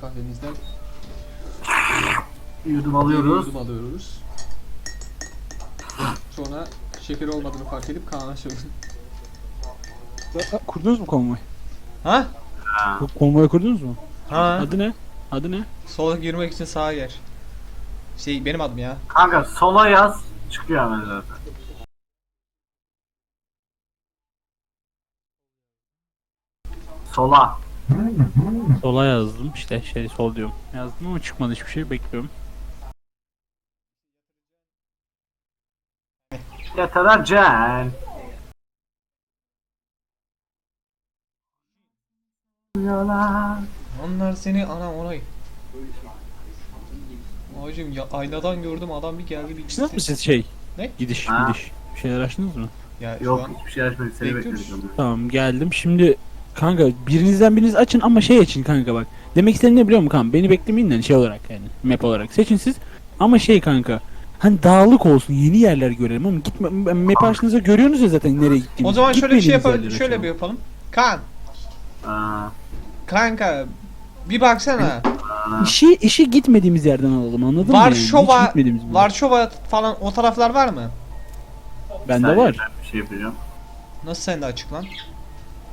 Kahvemizden Yudum alıyoruz. yudum alıyoruz. Sonra şeker olmadığını fark edip Kaan'a söylüyorum. Kurdunuz mu konvoy? Ha? Ha. Ko- Konvoyu kurdunuz mu? Ha? Adı ne? Adı ne? Sola girmek için sağa gir. Şey benim adım ya. Kanka sola yaz çıkıyor hemen zaten. Sola. Sola yazdım işte şey sol diyorum. Yazdım ama çıkmadı hiçbir şey bekliyorum. Cen. Yola. Onlar seni ana onay. Hacım ya aynadan gördüm adam bir geldi bir Açtınız mı gitti. siz şey? Ne? Gidiş Ha. gidiş. Bir şeyler açtınız mı? Ya şu Yok an hiçbir şey açmadık seni Bekliyoruz. bekledik. Tamam geldim. Şimdi kanka birinizden biriniz açın ama şey açın kanka bak. Demek istediğim ne biliyor musun kanka? Beni beklemeyin de şey olarak yani map olarak. Seçin siz ama şey kanka. Hani dağlık olsun yeni yerler görelim ama gitme map açtığınızda görüyorsunuz ya zaten nereye gittiğimizi. o zaman şöyle bir şey yapalım. Şöyle bir yapalım. Kaan, Aa, kanka bir baksana. İşi, işi gitmediğimiz yerden alalım anladın mı? yani? Varşova. Varşova falan o taraflar var mı? Bende var. Ben bir şey yapacağım. Nasıl sende açık lan?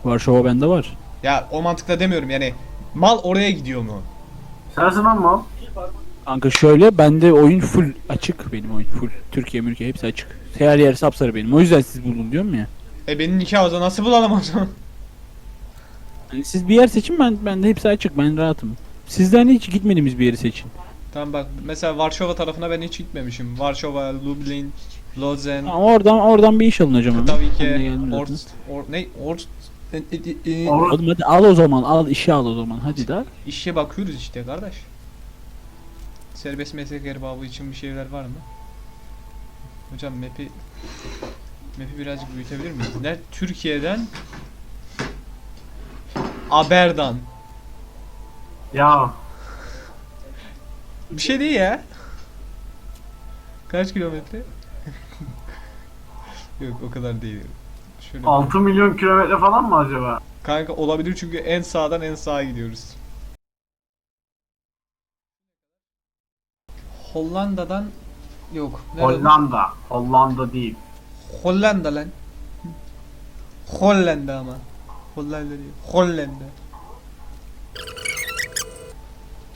Varşova bende var. Ya o mantıkla demiyorum yani. Mal oraya gidiyor mu? Sensin lan mal. Kanka şöyle bende oyun full açık benim oyun full. Türkiye Mürkiye hepsi açık. Her yer sapsarı benim. O yüzden siz bulun diyorum ya. E benim nikah o zaman nasıl bulalım o zaman? Yani siz bir yer seçin ben bende hepsi açık ben rahatım. Sizden hiç gitmediğimiz bir yeri seçin. Tamam bak mesela Varşova tarafına ben hiç gitmemişim. Varşova, Lublin, Lozan, Ama oradan oradan bir iş alın hocam hemen. tabii ki zaten. Orst, or, ne Orst Or- Oğlum hadi al o zaman al işi al o zaman hadi da. işe bakıyoruz işte kardeş. Serbest meslek erbabı için bir şeyler var mı? Hocam map'i map'i birazcık büyütebilir miyiz? Ne Türkiye'den Aberdan. Ya Bir şey değil ya. Kaç kilometre? Yok o kadar değil. Şöyle 6 milyon kilometre falan mı acaba? Kanka olabilir çünkü en sağdan en sağa gidiyoruz. Hollanda'dan yok. Nereden? Hollanda. Hollanda değil. Hollanda lan. Hollanda ama. Hollanda değil. Hollanda.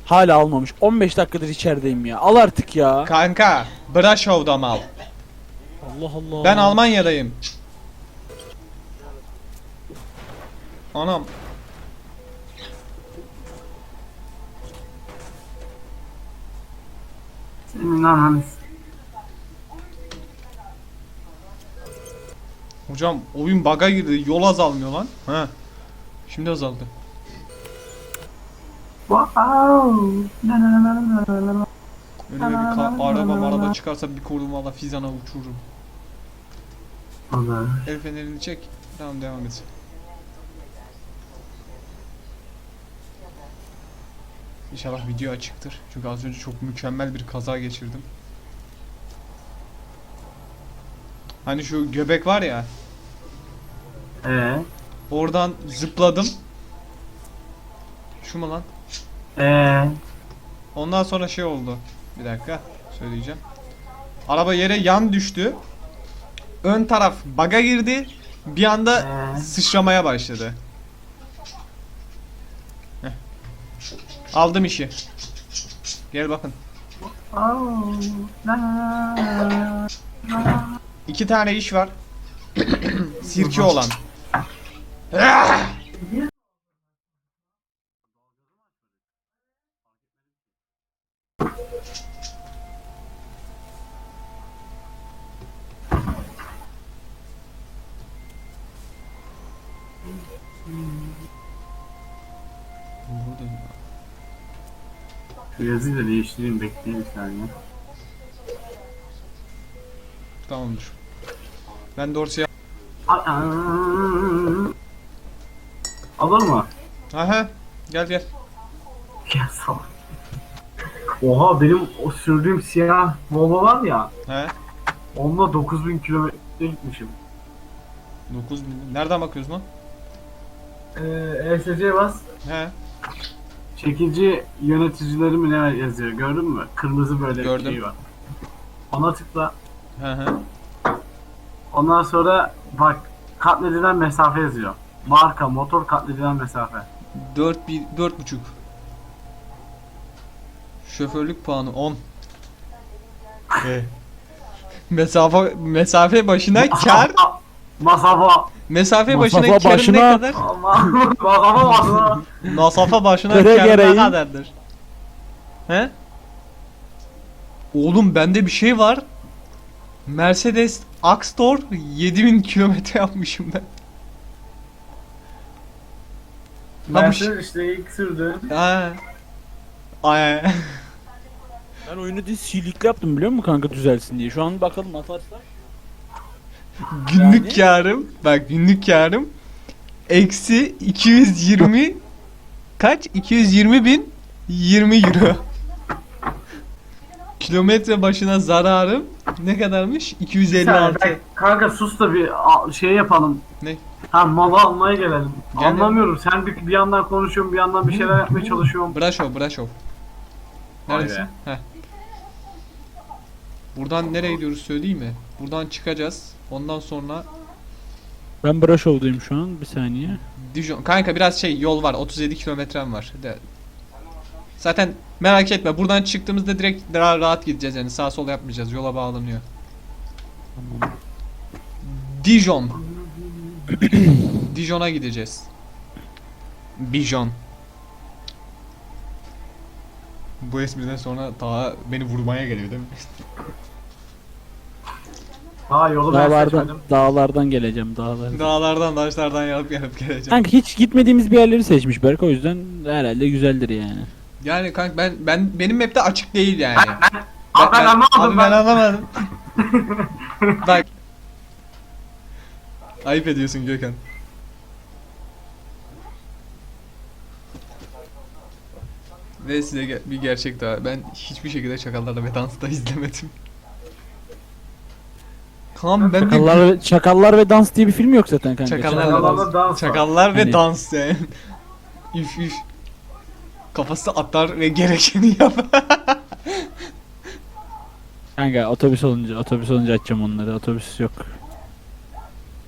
Hala almamış. 15 dakikadır içerideyim ya. Al artık ya. Kanka, Brashov'da mal. Allah Allah. Ben Almanya'dayım. Anam. Senin lan hani Hocam oyun bug'a girdi. Yol azalmıyor lan. Ha. Şimdi azaldı. Wow. Önüme bir araba maraba çıkarsa bir kolum valla fizana uçururum. Allah. El fenerini çek. Tamam devam et. İnşallah video açıktır. Çünkü az önce çok mükemmel bir kaza geçirdim. Hani şu göbek var ya. Ee, Oradan zıpladım. Şu mu lan? ee, Ondan sonra şey oldu. Bir dakika söyleyeceğim. Araba yere yan düştü. Ön taraf baga girdi. Bir anda ee. sıçramaya başladı. Aldım işi. Gel bakın. İki tane iş var. Sirke olan. Yazıyı da değiştireyim bekleyin bir saniye. Tamamdır. Ben dorsaya... Aa. Alır mı? Aha. Gel gel. Ya salak. Oha benim o sürdüğüm siyah Volvo var ya He. onunla 9000 kilometre gitmişim. 9 bin. Nereden bakıyorsun lan? Eee ESC bas. He. Çekici yöneticileri mi ne yazıyor gördün mü? Kırmızı böyle Gördüm. bir şey var. Ona tıkla. Hı hı. Ondan sonra bak katledilen mesafe yazıyor. Marka, motor katledilen mesafe. 4 bir 4 buçuk. Şoförlük puanı 10. E. mesafe mesafe başına kar Masafa. mesafe başına Masafe karın başına- ne kadar? Masafa basına. Masafe başına karın ne gereği. kadardır? He? Oğlum bende bir şey var. Mercedes Axtor 7000 kilometre yapmışım ben. Mercedes işte ilk sürdü. Ha. Ay. Ben oyunu diye silikli yaptım biliyor musun kanka düzelsin diye. Şu an bakalım atarsa. Günlük karım bak günlük karım eksi 220 kaç? 220 bin 20 euro. Kilometre başına zararım ne kadarmış? Sen, 256. ben- kanka sus da bir şey yapalım. Ne? Ha malı almaya gelelim. Gel- Anlamıyorum. Sen bir, bir yandan konuşuyorsun bir yandan bir şeyler yapmaya Brashov. Vay Neresi? be. Heh. Buradan nereye gidiyoruz söyleyeyim mi? Buradan çıkacağız. Ondan sonra Ben Brashov'dayım şu an bir saniye. Dijon. Kanka biraz şey yol var. 37 kilometrem var. De. Zaten merak etme. Buradan çıktığımızda direkt daha rahat gideceğiz yani. Sağ sol yapmayacağız. Yola bağlanıyor. Dijon. Dijon'a gideceğiz. Bijon. Bu espriden sonra daha beni vurmaya geliyor değil mi? Ha yolu ben Dağlardan, seçmedim. dağlardan geleceğim dağlardan. Dağlardan taşlardan yarıp yarıp geleceğim. Kanka hiç gitmediğimiz bir yerleri seçmiş Berk o yüzden herhalde güzeldir yani. Yani kanka ben ben benim map'te açık değil yani. Abi ben anlamadım Abi ben ben. anlamadım. Bak. Ayıp ediyorsun Gökhan. Ve size ge- bir gerçek daha. Ben hiçbir şekilde Çakallarla ve Dans'ta izlemedim. Kaan ben Çakallar, ve, Çakallar ve Dans diye bir film yok zaten kanka. Çakallar, Çakallarla dans. dans. Çakallar ve Hani- dans yani. üf üf. Kafası atar ve gerekeni yapar. Kanka otobüs olunca otobüs olunca açacağım onları. Otobüs yok.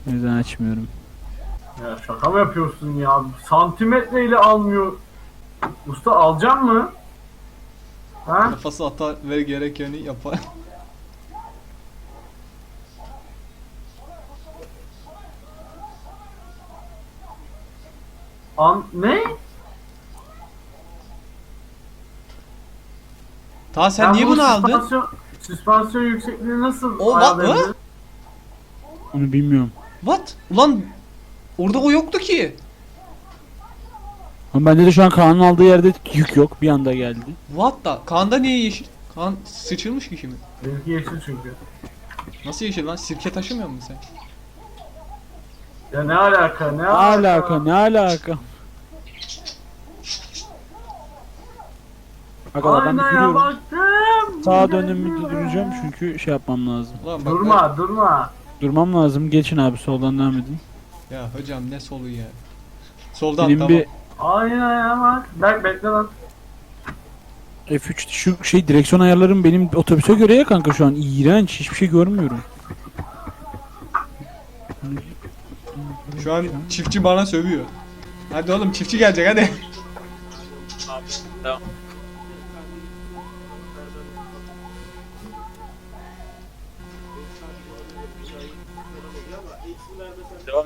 O yüzden açmıyorum. Ya şaka mı yapıyorsun ya? Santimetreyle almıyor. Usta alacak mı? Ha? Kafası atar ve gerekeni yapar. An ne? Ta sen Ben niye bunu aldın? Süspansiyon, süspansiyon yüksekliği nasıl O, bak, ayarlayabilirim? Onu bilmiyorum. What? Ulan orada o yoktu ki. Ama bende de şu an Kaan'ın aldığı yerde yük yok. Bir anda geldi. What da? Kaan'da niye yeşil? Kaan sıçılmış ki şimdi. Benimki yeşil çünkü. Nasıl yeşil lan? Sirke taşımıyor musun sen? Ya ne alaka? Ne Ne alaka? alaka ne alaka? Arkadaşlar ben de Aynaya baktım. Sağa dönümü duracağım çünkü şey yapmam lazım. Ulan bak Durma durma. Durmam lazım. Geçin abi soldan devam edin. Ya hocam ne solu ya. Soldan Benim tamam. bir Aynaya bak. Bek bekle lan. F3 şu şey direksiyon ayarlarım benim otobüse göre ya kanka şu an iğrenç. Hiçbir şey görmüyorum. Şu an çiftçi bana sövüyor. Hadi oğlum çiftçi gelecek hadi. Tamam.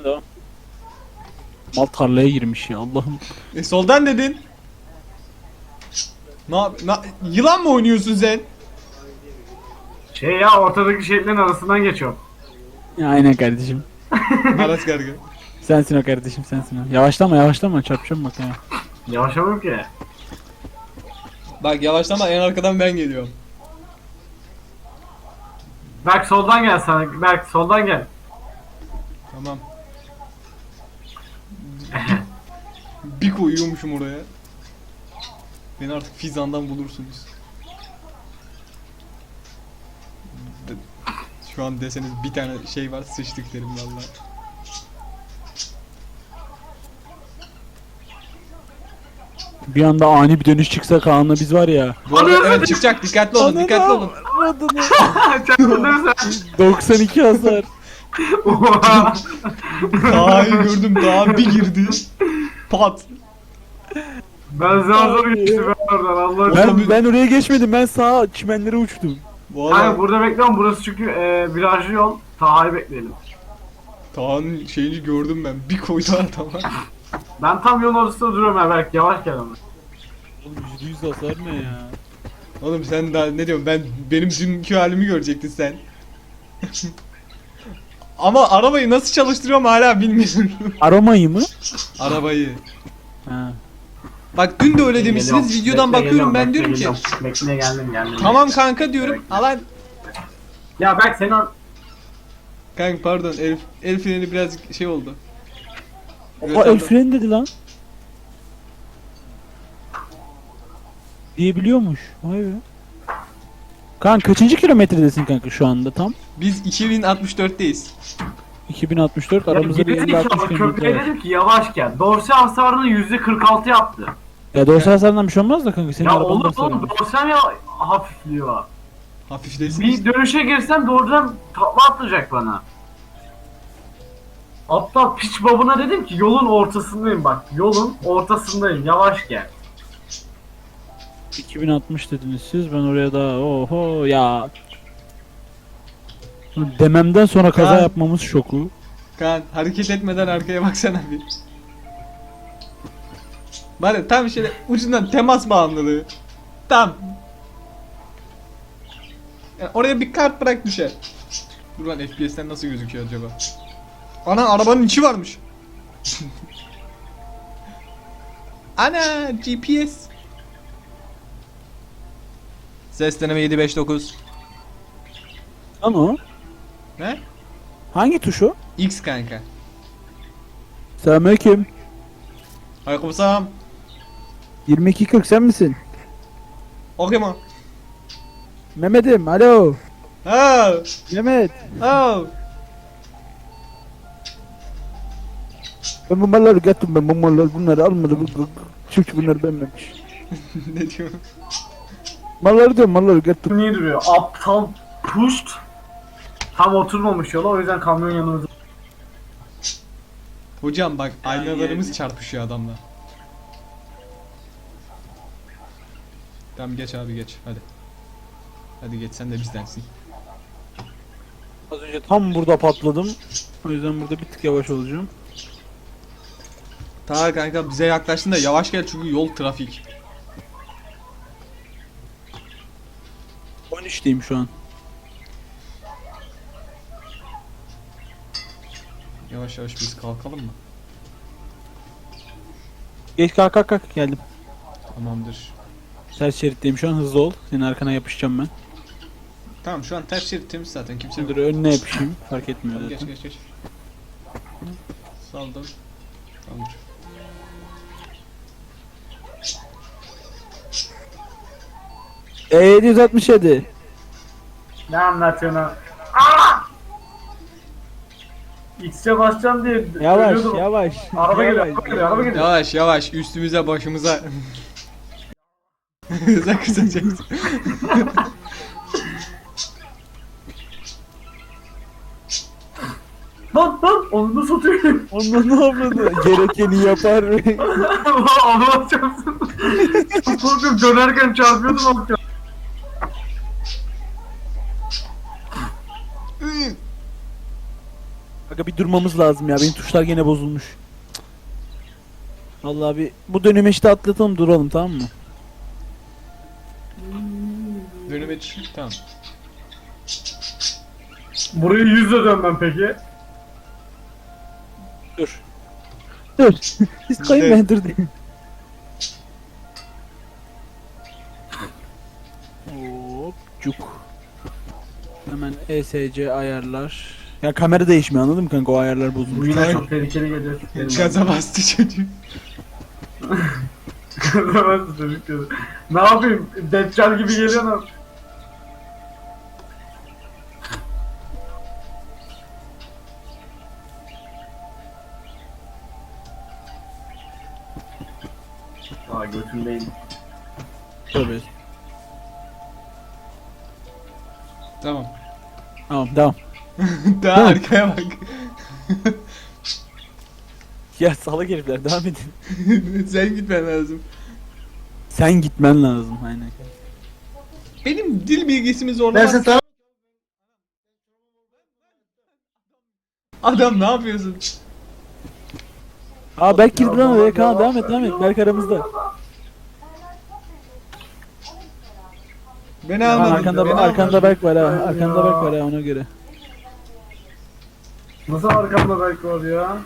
Devam devam. Mal tarlaya girmiş ya Allah'ım. E, soldan dedin. Ne yap- na- yılan mı oynuyorsun sen? Şey ya ortadaki şeritlerin arasından geçiyor. Ya, aynen kardeşim. Aras gargı. Sensin o kardeşim sensin o. Yavaşlama yavaşlama çarpacağım bak ya. Yavaşlamıyorum ki. Bak yavaşlama en arkadan ben geliyorum. Berk soldan gel sana. Berk soldan gel. Tamam. Bir koyuyormuşum oraya. Beni artık Fizan'dan bulursunuz. Şu an deseniz bir tane şey var sıçtık derim valla. Bir anda ani bir dönüş çıksa Kaan'la biz var ya. Bu arada evet çıkacak dikkatli olun dikkatli olun. Sen. 92 hasar. Oha. Daha iyi gördüm daha bir girdi. Pat. ben zar zor geçtim ben oradan Allah Ben, aşkına. ben oraya geçmedim. Ben sağa çimenlere uçtum. Hayır burada bekliyorum burası çünkü e, virajlı yol. Taha'yı bekleyelim. Taha'nın şeyini gördüm ben. Bir koydu adama. Ben tam yolun ortasında duruyorum ya belki yavaş gel ama. Oğlum %100 hasar ne ya? Oğlum sen daha ne diyorsun ben benim dünkü halimi görecektin sen. Ama arabayı nasıl çalıştırıyorum hala bilmiyorum. Aramayı mı? arabayı. Ha. Bak dün de öyle demişsiniz Geliyorum, videodan bekle, bakıyorum geliyorum, ben bekle, diyorum ki geliyorum. Bekle geldim geldim. tamam kanka diyorum. Alan Ya belki senin or- kanka pardon el, el freni birazcık şey oldu. O el freni dedi lan. Diyebiliyormuş. Vay be. Kan kaçıncı kilometredesin kanka şu anda tam? Biz 2064'teyiz. 2064 Ya aramızda bir geri 50-60 zekalı kilometre köpeğe var. dedim ki yavaş gel. Dorse hasarını %46 yaptı. Ya dorsa hasarından bir şey olmaz da kanka senin ya arabanın olur hasarı. oğlum dorsem ya hafifliyor. Hafiflesin. Bir dönüşe girsem doğrudan tatlı atlayacak bana. Aptal piç babına dedim ki yolun ortasındayım bak. Yolun ortasındayım yavaş gel. 2060 dediniz siz ben oraya daha oho ya. Dememden sonra kaza Ya. yapmamız şoku. Kaan hareket etmeden arkaya baksana bir. Bari tam şöyle ucundan temas bağımlılığı. Tam. Yani oraya bir kart bırak düşer. Dur lan FPS'ten nasıl gözüküyor acaba? Ana arabanın içi varmış. Ana GPS. Ses deneme 759. Lan o. Ne? Hangi tuş o? X kanka. Selamünaleyküm. Aleykümselam. 2240 sen misin? Okey mi? Mehmet'im alo. Ha. Mehmet. Ha. Ben bu malları getirdim ben bu malları bunları almadı. Bu, bu, çiftçi bunları beğenmemiş. ne diyor? Malları diyorum malları getirdim. Niye duruyor? Aptal puşt. Tam oturmamış yola o yüzden kamyon yanımızda. Hocam bak aynalarımız çarpışıyor adamla. Tamam geç abi geç hadi. Hadi geç sen de bizdensin. Az önce tam burada patladım. O yüzden burada bir tık yavaş olacağım. Ta kanka bize yaklaştın da yavaş gel çünkü yol trafik. 13'teyim şu an. Yavaş yavaş biz kalkalım mı? Geç kalk kalk kalk geldim. Tamamdır. Ters şeritteyim şu an hızlı ol. Senin arkana yapışacağım ben. Tamam şu an ters şerit temiz zaten kimse yok. Dur önüne yapışayım. Fark etmiyor Tamam, geç zaten. geç geç. Saldım. Tamamdır. E 767. Ne anlatıyorsun? X'e basacağım diye Yavaş ölüyordum. yavaş. Araba geliyor, yavaş. araba geliyor, araba geliyor. Yavaş yavaş üstümüze başımıza. Sen kızacaksın. Lan lan onu da satıyor. Ondan ne yapmadı? Gerekeni yapar. Onu atacaksın. Korkuyorum dönerken çarpıyordum alacağım. Aga bir durmamız lazım ya. Benim tuşlar gene bozulmuş. Vallahi bir bu dönemi işte atlatalım duralım tamam mı? Dönüme düş. Tamam. Burayı yüzle dönmem peki. Dur. Dur. Siz kayın ben dur diyeyim. Hop cuk. Hemen ESC ayarlar. Ya kamera değişmiyor anladın mı kanka o ayarlar Bu bozulmuş. yine çok tehlikeli geliyor. Gaza bastı çocuğum. ben de çocuk dedi. Ne yapayım? Deccal gibi geliyor lan. Aa, Götündeyim. Tövbe. Tamam. Tamam tamam. Daha arkaya bak. Ya salak herifler devam edin. Sen gitmen lazım. Sen gitmen lazım aynen. Benim dil bilgisimi Ben sen tamam. Adam ne yapıyorsun? Aa Berk girdi lan oraya Kaan devam et devam et Berk aramızda. Beni Kaan almadın. arkanda, beni arkanda. Berk var ha arkanda Berk var ha ona göre. Nasıl arkamda belki var ya?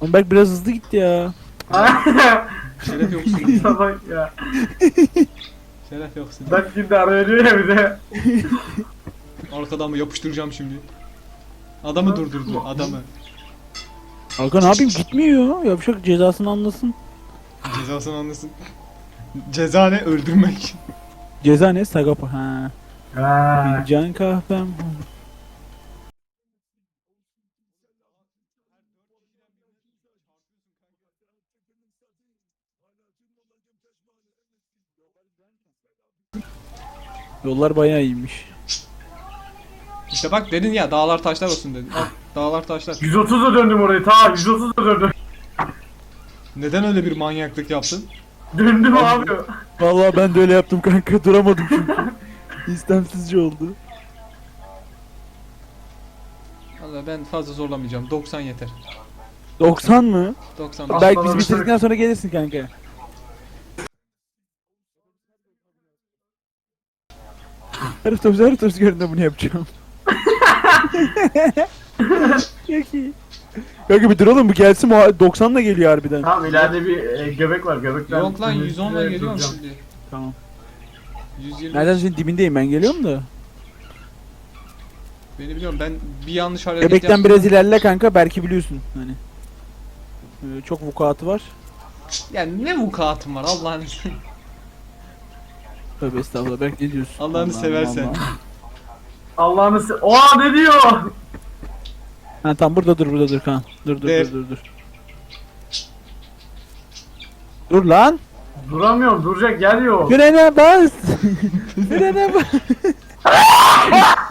Oğlum Berk biraz hızlı gitti ya. Şeref yoksun. Bak ya. Şeref yoksun. Bak şimdi araya diyor ya bir de. Arkadan mı yapıştıracağım şimdi. Adamı durdurdu adamı. Hakan ne yapayım gitmiyor. Yapacak cezasını anlasın. Cezasını anlasın. Ceza ne? Öldürmek. Ceza ne? Sagapa. Ha. Ha. Can kahvem. Yollar bayağı iyiymiş. İşte bak dedin ya dağlar taşlar olsun dedin. Al, dağlar taşlar. 130'a döndüm orayı ta 130'a döndüm. Neden öyle bir manyaklık yaptın? Döndüm abi. Vallahi ben de öyle yaptım kanka duramadım çünkü. İstemsizce oldu. Valla ben fazla zorlamayacağım. 90 yeter. 90 mı? 90. Bak- Belki biz bitirdikten sonra gelirsin kanka. Her otobüs her otobüs göründe bunu yapacağım. Çok iyi. Kanka bir duralım bu gelsin o 90 da geliyor harbiden. Tamam ileride bir e, göbek var göbekten. Yok lan 110 ile geliyorum duracağım. şimdi. Tamam. 120. Nereden senin dibindeyim ben geliyorum da. Beni biliyorum ben bir yanlış hareket Göbekten yaptım. biraz ilerle kanka belki biliyorsun hani. Ee, çok vukuatı var. Yani ne vukuatım var Allah'ını se- Tövbe estağfurullah belki ne diyorsun? Allah'ını seversen. Allah'ını se... Oha ne diyor? Ha tamam burada dur burada dur kan. Dur dur dur dur dur. Dur lan. Duramıyorum duracak yer yok. Frene bas. Frene bas.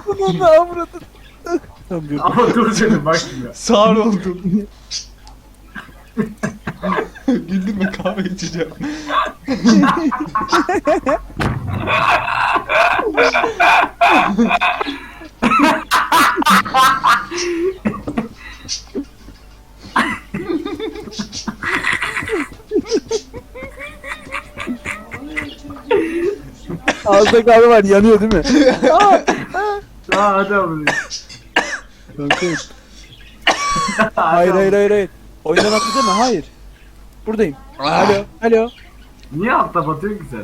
Bunun da avradın. Tamam dur. Ama dur canım bak şimdi. Sağır oldum. Güldürme kahve içeceğim. Ağızda kahve var yanıyor değil mi? Ha hadi abi. Kanka. hayır hayır hayır hayır. Oyundan değil mi? Hayır. Buradayım. Alo. Alo. Niye altta batıyor ki sen?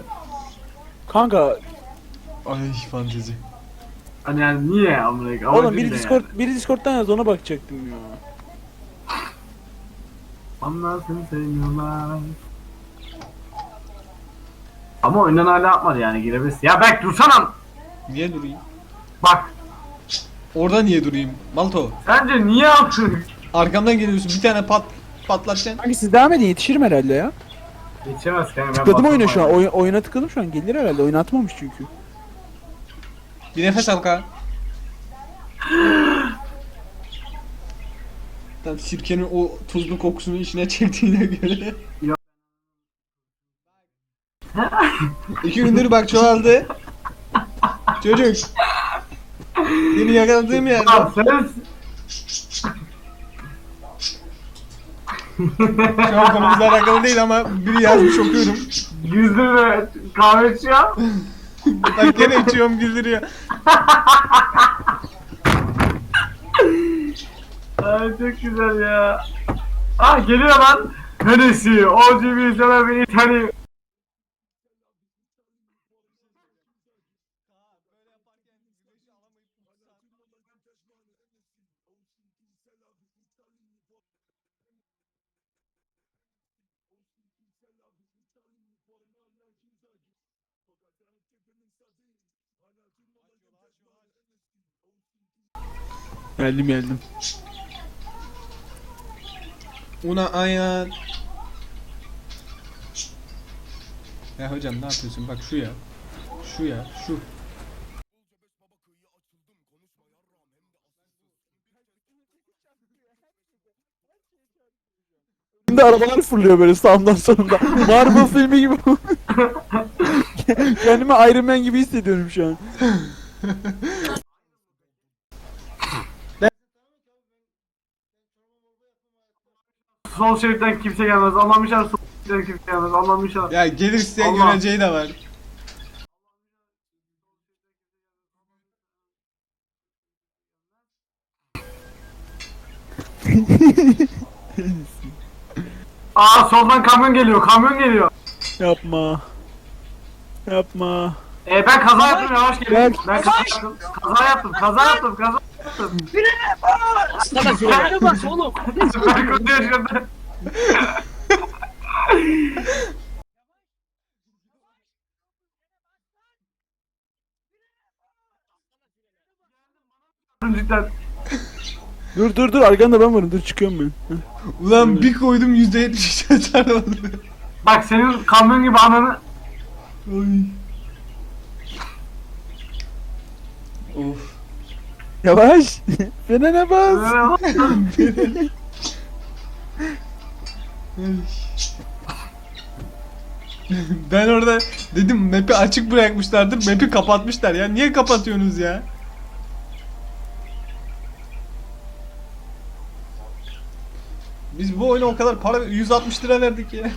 Kanka Ay fantezi. Hani yani niye amına oğlum biri Discord yani. biri Discord'dan yaz ona bakacaktım ya. Onlar seni sevmiyorlar. Ama oyundan hala atmadı yani girebilirsin. Ya bak dursana. Niye durayım? Bak Orada niye durayım? Malto. sence niye yaptın? Arkamdan geliyorsun bir tane pat patlatacaksın. Kanka siz devam edin yetişirim herhalde ya. Geçemez kanka ben Tıkladım oyuna şu an. Oyun, oyuna tıkladım şu an. Gelir herhalde. Oyun atmamış çünkü. Bir nefes al ka. Tam sirkenin o tuzlu kokusunu içine çektiğine göre. Yok. İki gündür bak çoğaldı. Çocuk. Beni yakaladığım yerde. Lan sen Şu an konumuzla alakalı değil ama biri yazmış okuyorum. yüzde ve kahve içiyor. Bak gene içiyorum güldürüyor. Ay çok güzel ya. Ah geliyor lan. Hennessy, OGB sana bir İtalya. Geldim geldim. Una ayat. Ya hocam ne yapıyorsun? Bak şu ya. Şu ya. Şu. Şimdi arabalar fırlıyor böyle sağımdan solumdan. Marvel filmi gibi. Kendimi Iron Man gibi hissediyorum şu an. Sol şeritten kimse gelmez. Allah'ım inşallah sol şeritten kimse gelmez. Allah'ım inşallah. Ya gelirse Allah. göreceği de var. Aa soldan kamyon geliyor. Kamyon geliyor. Yapma. Yapma. E ben kaza yaptım yavaş gelin. Gel. Ben kaza yaptım. Kaza yaptım. Kaza yaptım. Kaza yaptım. Sana frene bas oğlum. Kötü yaşadım. Cidden. Dur dur dur arkanda ben varım dur çıkıyorum ben. Ulan bir koydum %70 açar oldu. Bak senin kamyon gibi ananı. Of. Yavaş. Frene bas. ben orada dedim map'i açık bırakmışlardır. Map'i kapatmışlar ya. Niye kapatıyorsunuz ya? Biz bu oyuna o kadar para 160 lira verdik ya.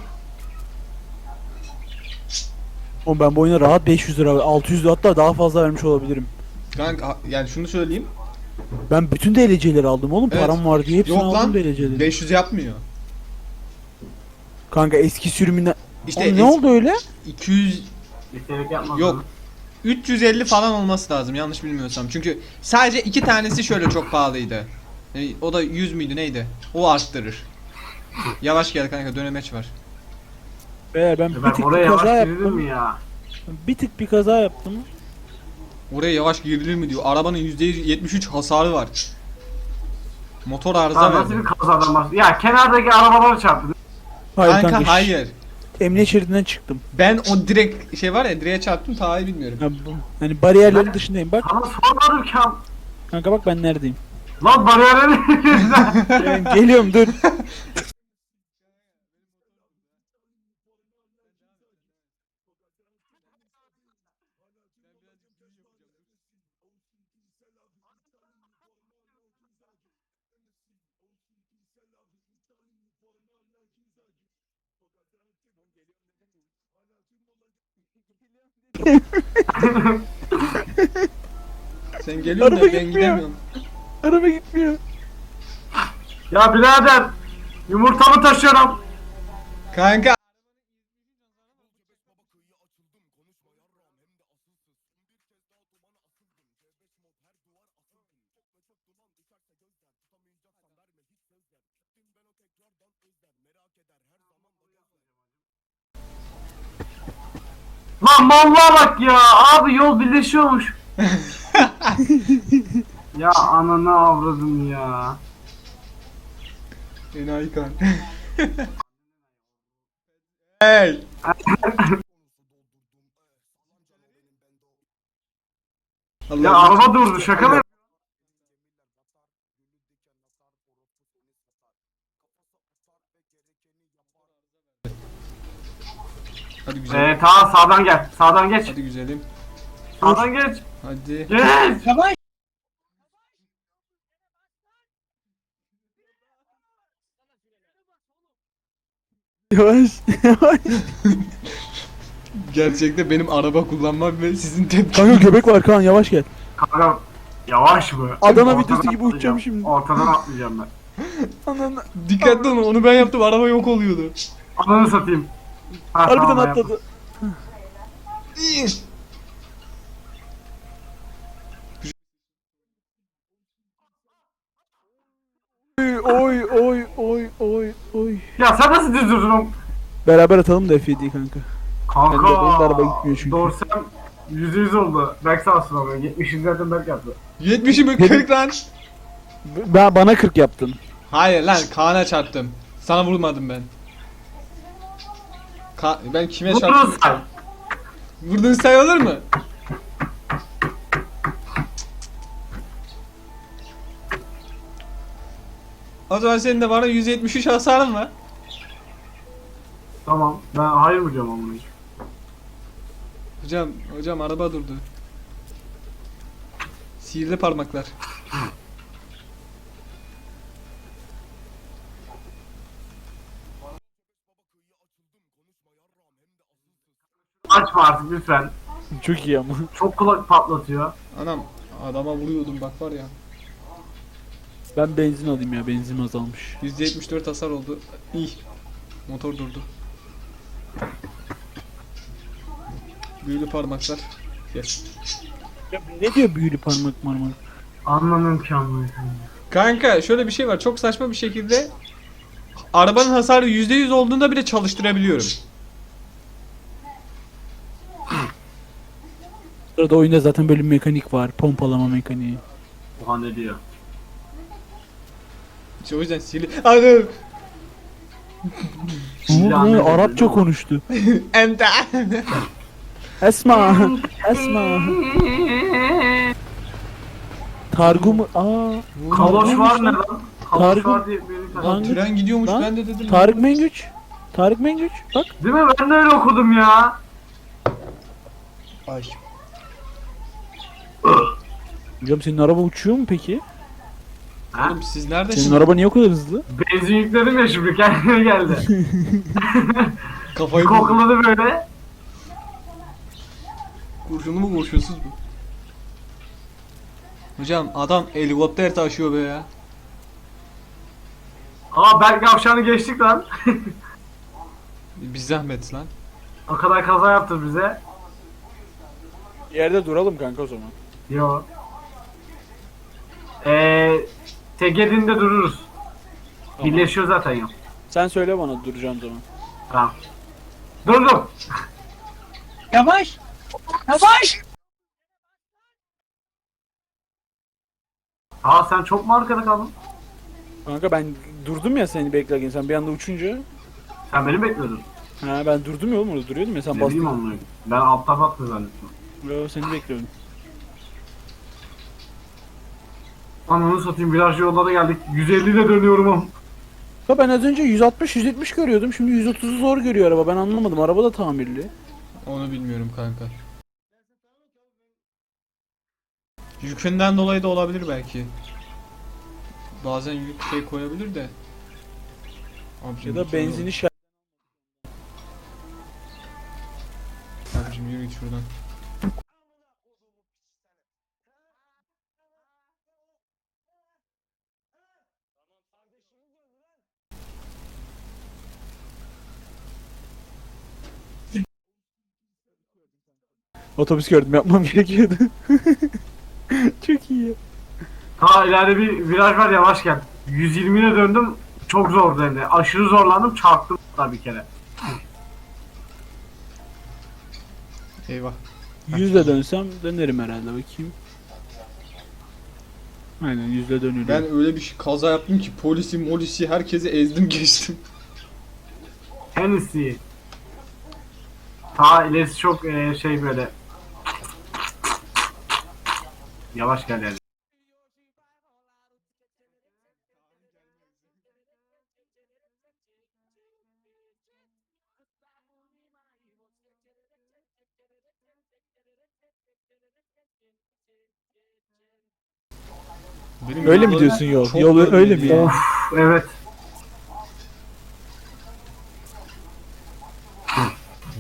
Oğlum ben bu oyuna rahat 500 lira 600 lira hatta daha fazla vermiş olabilirim. Kanka yani şunu söyleyeyim. Ben bütün DLC'leri aldım oğlum Evet. param var diye hepsini Yok aldım lan DLC'leri. 500 yapmıyor. Kanka eski sürümünden... İşte Oğlum ne oldu öyle? 200 İstedik yapma. Yok. 350 falan olması lazım yanlış bilmiyorsam. Çünkü sadece iki tanesi şöyle çok pahalıydı. E, o da 100 müydü neydi? O arttırır. Yavaş gel kanka dönemeç var. Beyler ben bir Ben tık oraya bir yavaş kaza gidelim yaptım. mi ya? Bir tık bir kaza yaptım. Oraya yavaş girilir mi diyor. Arabanın %73 hasarı var. Motor arıza Lan nasıl bir kazadan bahsediyorsun? Ya kenardaki arabaları çarptı. Hayır Kanka, kanka, hayır. Emniyet şeridinden çıktım. Ben o direkt şey var ya direğe çarptım ta iyi bilmiyorum. Ya bu, hani bariyerlerin dışındayım bak. Sana sormadım ki am- Kanka bak ben neredeyim. Lan bariyerleri yüzden. Geliyorum dur. Sen geliyorsun da Araba ben gitmiyor. gidemiyorum. Araba gitmiyor. ya birader. Yumurtamı taşıyorum. Kanka Lan mallığa bak ya. Abi yol birleşiyormuş. ya ananı avradım ya. Enayi kan. hey. Ya araba durdu şaka mı? Hadi güzel. Ee, tamam sağdan gel. Sağdan geç. Hadi güzelim. Sağdan geç. Hadi. Geç. Yavaş. Yavaş. Yavaş. Gerçekte benim araba kullanmam ve sizin tepki. Kanka köpek var Kaan yavaş gel. Kanka yavaş mı? Adana videosu gibi uçacağım şimdi. Ortadan atlayacağım ben. Ananı. Dikkatli olun onu ben yaptım araba yok oluyordu. Ananı satayım. Ha, Harbiden atladı. Oy oy oy oy oy. Ya sen nasıl düz durdun? Beraber atalım da F7'yi kanka. Kanka. Ben de- benim de araba gitmiyor çünkü. Dorsem yüzde yüz oldu. Berk sağ olsun ama. 70 zaten Berk yaptı. 70'i mi 40 lan? Ben bana 40 yaptın. Hayır lan Kaan'a çarptım. Sana vurmadım ben. Ka ben kime Vurdun çarptım? sen. Vurdun sayılır mı? O zaman senin de bana 173 hasarın var. Tamam. Ben hayır mı diyorum amına? Hocam, hocam araba durdu. Sihirli parmaklar. Açma artık lütfen. Çok iyi ama. Çok kulak patlatıyor. Anam adama vuruyordum bak var ya. Ben benzin alayım ya benzin azalmış. %74 hasar oldu. İyi. Motor durdu. Büyülü parmaklar. Gel. Ya ne diyor büyülü parmak marmak? Anlamıyorum ki amına. Kanka şöyle bir şey var. Çok saçma bir şekilde arabanın hasarı %100 olduğunda bile çalıştırabiliyorum. Sırada oyunda zaten böyle bir mekanik var. Pompalama mekaniği. Oha ne diyor? İşte o yüzden sihirli... Anam! Ne anladım. Arapça konuştu. Ente! Esma. Esma. Targum aa Kaloş var ne lan? Kaloş Tarık- var diye beni Lan Lan- tren gidiyormuş lan, ben de dedim. Tarık Mengüç. Tarık Mengüç. Bak. Değil mi? Ben de öyle okudum ya. Ay. Hocam senin araba uçuyor mu peki? Ha? Oğlum siz neredesiniz? Senin araba niye o kadar hızlı? Benzin yükledim ya şimdi kendine geldi. Kafayı buldum. Kokladı böyle. Kurşunlu mu kurşunsuz mu? Hocam adam helikopter taşıyor be ya. Aa Berk Gavşan'ı geçtik lan. Biz zahmet lan. o kadar kaza yaptı bize. Yerde duralım kanka o zaman. Yo. Eee Tegedin'de dururuz. Tamam. Birleşiyor zaten ya. Sen söyle bana duracağım zaman. Tamam. Durdum. Yavaş. Yavaş. Aa sen çok mu arkada kaldın? Kanka ben durdum ya seni beklerken sen bir anda uçunca. Sen beni bekliyordun. Ha ben durdum ya oğlum orada duruyordum ya sen Ne bileyim bastın. onu. Ben altta baktım zannettim. Yo seni bekliyordum. Ananı satayım viraj yollara geldik. 150 ile dönüyorum am. Ya ben az önce 160 170 görüyordum. Şimdi 130'u zor görüyor araba. Ben anlamadım. Araba da tamirli. Onu bilmiyorum kanka. Yükünden dolayı da olabilir belki. Bazen yük şey koyabilir de. Abicim, Ya da lütfen benzini şer. Abicim yürü git şuradan. Otobüs gördüm yapmam gerekiyordu. Çok iyi. Ta ileride bir viraj var yavaş gel. 120 ile döndüm. Çok zordu hem de. Aşırı zorlandım çarptım da bir kere. Eyvah. Yüzle dönsem dönerim herhalde bakayım. Aynen yüzle dönüyor. Ben öyle bir şey- kaza yaptım ki polisi molisi herkesi ezdim geçtim. Tennessee. Ta ilerisi çok eee, şey böyle. Yavaş gel yani. Benim Öyle mi diyorsun yol? çok Yol öyle mi? Of evet.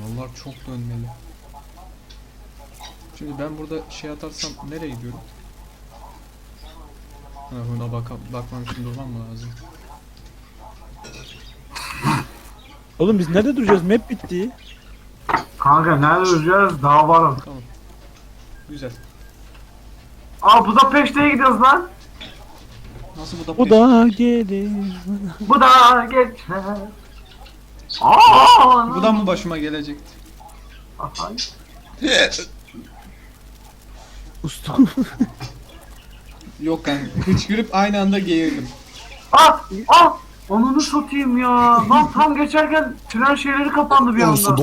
Yollar çok dönmeli. Şimdi ben burada şey atarsam nereye gidiyorum? Ha buna baka, bakmam için durmam mı lazım? Oğlum biz nerede duracağız? Map bitti. Kanka nerede duracağız? Daha varım. Güzel. Aa Budapeşte'ye gidiyoruz lan. Nasıl bu da Bu da gelir. Bu da geçer. Aa! Bu da mı başıma gelecekti? Aha. Usta. Yok kanka. Hıçkırıp aynı anda geğirdim. Ah! Ah! Onunu satayım ya. Lan tam geçerken tren şeyleri kapandı bir anda.